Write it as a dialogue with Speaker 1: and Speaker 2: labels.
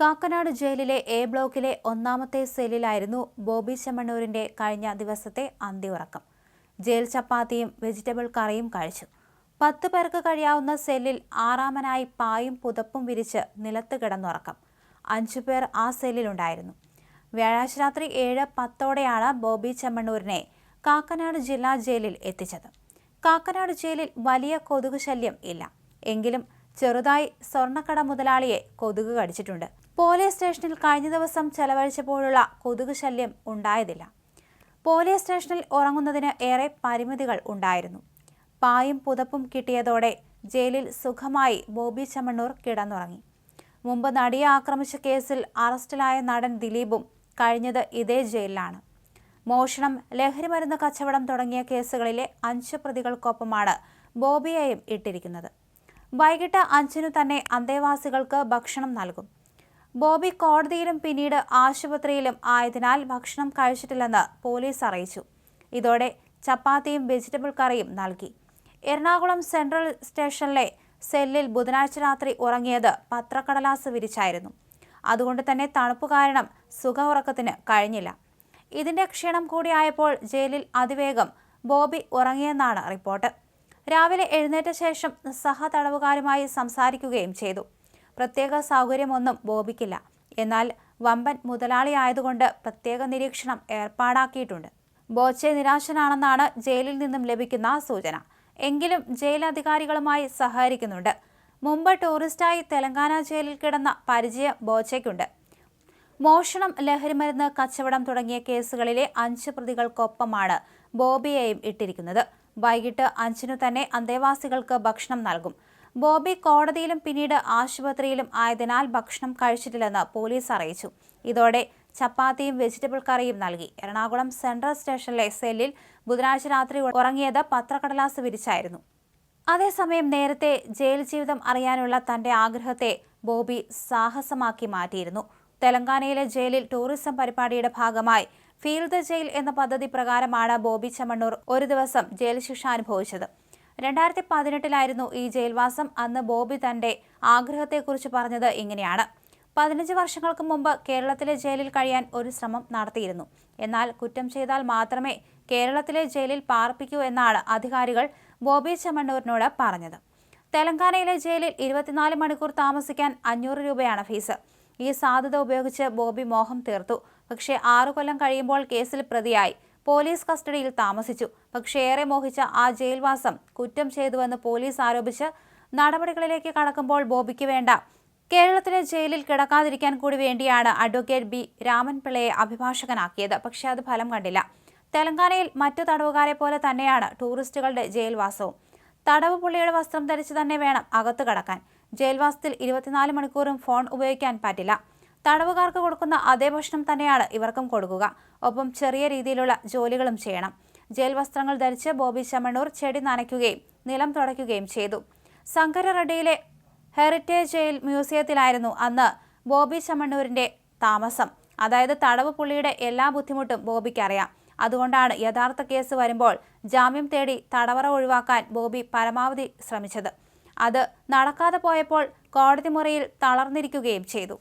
Speaker 1: കാക്കനാട് ജയിലിലെ എ ബ്ലോക്കിലെ ഒന്നാമത്തെ സെല്ലിലായിരുന്നു ബോബി ചെമ്മണ്ണൂരിന്റെ കഴിഞ്ഞ ദിവസത്തെ അന്തിയുറക്കം. ജയിൽ ചപ്പാത്തിയും വെജിറ്റബിൾ കറിയും കഴിച്ചു. പത്ത് പേർക്ക് കഴിയാവുന്ന സെല്ലിൽ ആറാമനായി പായും പുതപ്പും വിരിച്ച് നിലത്ത് കിടന്നുറക്കം. അഞ്ചു പേർ ആ സെല്ലിലുണ്ടായിരുന്നു. വ്യാഴാഴ്ച രാത്രി ഏഴ് പത്തോടെയാണ് ബോബി ചെമ്മണ്ണൂരിനെ കാക്കനാട് ജില്ലാ ജയിലിൽ എത്തിച്ചത്. കാക്കനാട് ജയിലിൽ വലിയ കൊതുക് ശല്യം ഇല്ല. എങ്കിലും ചെറുതായി സ്വർണക്കട മുതലാളിയെ കൊതുക് കടിച്ചിട്ടുണ്ട്. പോലീസ് സ്റ്റേഷനിൽ കഴിഞ്ഞ ദിവസം ചെലവഴിച്ചപ്പോഴുള്ള കൊതുക് ശല്യം ഉണ്ടായതില്ല. പോലീസ് സ്റ്റേഷനിൽ ഉറങ്ങുന്നതിന് ഏറെ പരിമിതികൾ ഉണ്ടായിരുന്നു. പായും പുതപ്പും കിട്ടിയതോടെ ജയിലിൽ സുഖമായി ബോബി ചമ്മണ്ണൂർ കിടന്നുറങ്ങി. മുമ്പ് നടിയെ ആക്രമിച്ച കേസിൽ അറസ്റ്റിലായ നടൻ ദിലീപും കഴിഞ്ഞത് ഇതേ ജയിലിലാണ്. മോഷണം ലഹരിമരുന്ന് കച്ചവടം തുടങ്ങിയ കേസുകളിലെ അഞ്ച് പ്രതികൾക്കൊപ്പമാണ് ബോബിയെയും ഇട്ടിരിക്കുന്നത്. വൈകിട്ട് അഞ്ചിനു തന്നെ അന്തേവാസികൾക്ക് ഭക്ഷണം നൽകും. ബോബി കോടതിയിലും പിന്നീട് ആശുപത്രിയിലും ആയതിനാൽ ഭക്ഷണം കഴിച്ചിട്ടില്ലെന്ന് പോലീസ് അറിയിച്ചു. ഇതോടെ ചപ്പാത്തിയും വെജിറ്റബിൾ കറിയും നൽകി. എറണാകുളം സെൻട്രൽ സ്റ്റേഷനിലെ സെല്ലിൽ ബുധനാഴ്ച രാത്രി ഉറങ്ങിയത് പത്രക്കടലാസ് വിരിച്ചായിരുന്നു. അതുകൊണ്ട് തന്നെ തണുപ്പ് കാരണം സുഖ ഉറക്കത്തിന് കഴിഞ്ഞില്ല. ഇതിന്റെ ക്ഷീണം കൂടിയായപ്പോൾ ജയിലിൽ അതിവേഗം ബോബി ഉറങ്ങിയെന്നാണ് റിപ്പോർട്ട്. രാവിലെ എഴുന്നേറ്റ ശേഷം സഹതടവുകാരുമായി സംസാരിക്കുകയും ചെയ്തു. പ്രത്യേക സൗകര്യമൊന്നും ബോബിക്കില്ല. എന്നാൽ വമ്പൻ മുതലാളിയായതുകൊണ്ട് പ്രത്യേക നിരീക്ഷണം ഏർപ്പാടാക്കിയിട്ടുണ്ട്. ബോച്ചെ നിരാശനാണെന്നാണ് ജയിലിൽ നിന്നും ലഭിക്കുന്ന സൂചന. എങ്കിലും ജയിൽ അധികാരികളുമായി സഹകരിക്കുന്നുണ്ട്. മുമ്പ് ടൂറിസ്റ്റായി തെലങ്കാന ജയിലിൽ കിടന്ന പരിചയം ബോച്ചയ്ക്കുണ്ട്. മോഷണം ലഹരിമരുന്ന് കച്ചവടം തുടങ്ങിയ കേസുകളിലെ അഞ്ച് പ്രതികൾക്കൊപ്പമാണ് ബോബിയെയും ഇട്ടിരിക്കുന്നത്. വൈകിട്ട് അഞ്ചിനു തന്നെ അന്തേവാസികൾക്ക് ഭക്ഷണം നൽകും. ബോബി കോടതിയിലും പിന്നീട് ആശുപത്രിയിലും ആയതിനാൽ ഭക്ഷണം കഴിച്ചിട്ടില്ലെന്ന് പോലീസ് അറിയിച്ചു. ഇതോടെ ചപ്പാത്തിയും വെജിറ്റബിൾ കറിയും നൽകി. എറണാകുളം സെൻട്രൽ സ്റ്റേഷനിലെ സെല്ലിൽ ബുധനാഴ്ച രാത്രി ഉറങ്ങിയത് പത്രക്കടലാസ് വിരിച്ചായിരുന്നു. അതേസമയം നേരത്തെ ജയിൽ ജീവിതം അറിയാനുള്ള തന്റെ ആഗ്രഹത്തെ ബോബി സാഹസമാക്കി മാറ്റിയിരുന്നു. തെലങ്കാനയിലെ ജയിലിൽ ടൂറിസം പരിപാടിയുടെ ഭാഗമായി ഫീൽ ദ ജയിൽ എന്ന പദ്ധതി പ്രകാരമാണ് ബോബി ചമ്മണ്ണൂർ ഒരു ദിവസം ജയിൽ ശിക്ഷ അനുഭവിച്ചത്. രണ്ടായിരത്തി പതിനെട്ടിലായിരുന്നു ഈ ജയിൽവാസം. അന്ന് ബോബി തന്റെ ആഗ്രഹത്തെക്കുറിച്ച് പറഞ്ഞത് ഇങ്ങനെയാണ്. പതിനഞ്ച് വർഷങ്ങൾക്ക് മുമ്പ് കേരളത്തിലെ ജയിലിൽ കഴിയാൻ ഒരു ശ്രമം നടത്തിയിരുന്നു. എന്നാൽ കുറ്റം ചെയ്താൽ മാത്രമേ കേരളത്തിലെ ജയിലിൽ പാർപ്പിക്കൂ എന്നാണ് അധികാരികൾ ബോബി ചെമ്മണ്ണൂരിനോട് പറഞ്ഞത്. തെലങ്കാനയിലെ ജയിലിൽ ഇരുപത്തിനാല് മണിക്കൂർ താമസിക്കാൻ അഞ്ഞൂറ് രൂപയാണ് ഫീസ്. ഈ സാധ്യത ഉപയോഗിച്ച് ബോബി മോഹം തീർത്തു. പക്ഷേ ആറു കൊല്ലം കഴിയുമ്പോൾ കേസിൽ പ്രതിയായി. പോലീസ് കസ്റ്റഡിയിൽ താമസിച്ചു. പക്ഷേ ഏറെ മോഹിച്ച ആ ജയിൽവാസം കുറ്റം ചെയ്തുവെന്ന് പോലീസ് ആരോപിച്ച് നടപടികളിലേക്ക് കടക്കുമ്പോൾ ബോബിക്ക് വേണ്ട. കേരളത്തിലെ ജയിലിൽ കിടക്കാതിരിക്കാൻ കൂടി വേണ്ടിയാണ് അഡ്വക്കേറ്റ് ബി രാമൻപിള്ളയെ അഭിഭാഷകനാക്കിയത്. പക്ഷേ അത് ഫലം കണ്ടില്ല. തെലങ്കാനയിൽ മറ്റു തടവുകാരെ പോലെ തന്നെയാണ് ടൂറിസ്റ്റുകളുടെ ജയിൽവാസവും. തടവ് പുള്ളിയുടെ വസ്ത്രം ധരിച്ച് തന്നെ വേണം അകത്തു കടക്കാൻ. ജയിൽവാസത്തിൽ ഇരുപത്തിനാല് മണിക്കൂറും ഫോൺ ഉപയോഗിക്കാൻ പറ്റില്ല. തടവുകാർക്ക് കൊടുക്കുന്ന അതേ ഭക്ഷണം തന്നെയാണ് ഇവർക്കും കൊടുക്കുക. ഒപ്പം ചെറിയ രീതിയിലുള്ള ജോലികളും ചെയ്യണം. ജയിൽ വസ്ത്രങ്ങൾ ധരിച്ച് ബോബി ചമണൂർ ചെടി നനയ്ക്കുകയും നിലം തുടയ്ക്കുകയും ചെയ്തു. ശങ്കര റെഡ്ഡിയിലെ ഹെറിറ്റേജ് ജയിൽ മ്യൂസിയത്തിലായിരുന്നു അന്ന് ബോബി ചെമ്മണ്ണൂരിന്റെ താമസം. അതായത് തടവ് പുള്ളിയുടെ എല്ലാ ബുദ്ധിമുട്ടും ബോബിക്കറിയാം അതുകൊണ്ടാണ് യഥാർത്ഥ കേസ് വരുമ്പോൾ ജാമ്യം തേടി തടവറ ഒഴിവാക്കാൻ ബോബി പരമാവധി ശ്രമിച്ചത്. അത് നടക്കാതെ പോയപ്പോൾ കോടതി മുറിയിൽ തളർന്നിരിക്കുകയും ചെയ്തു.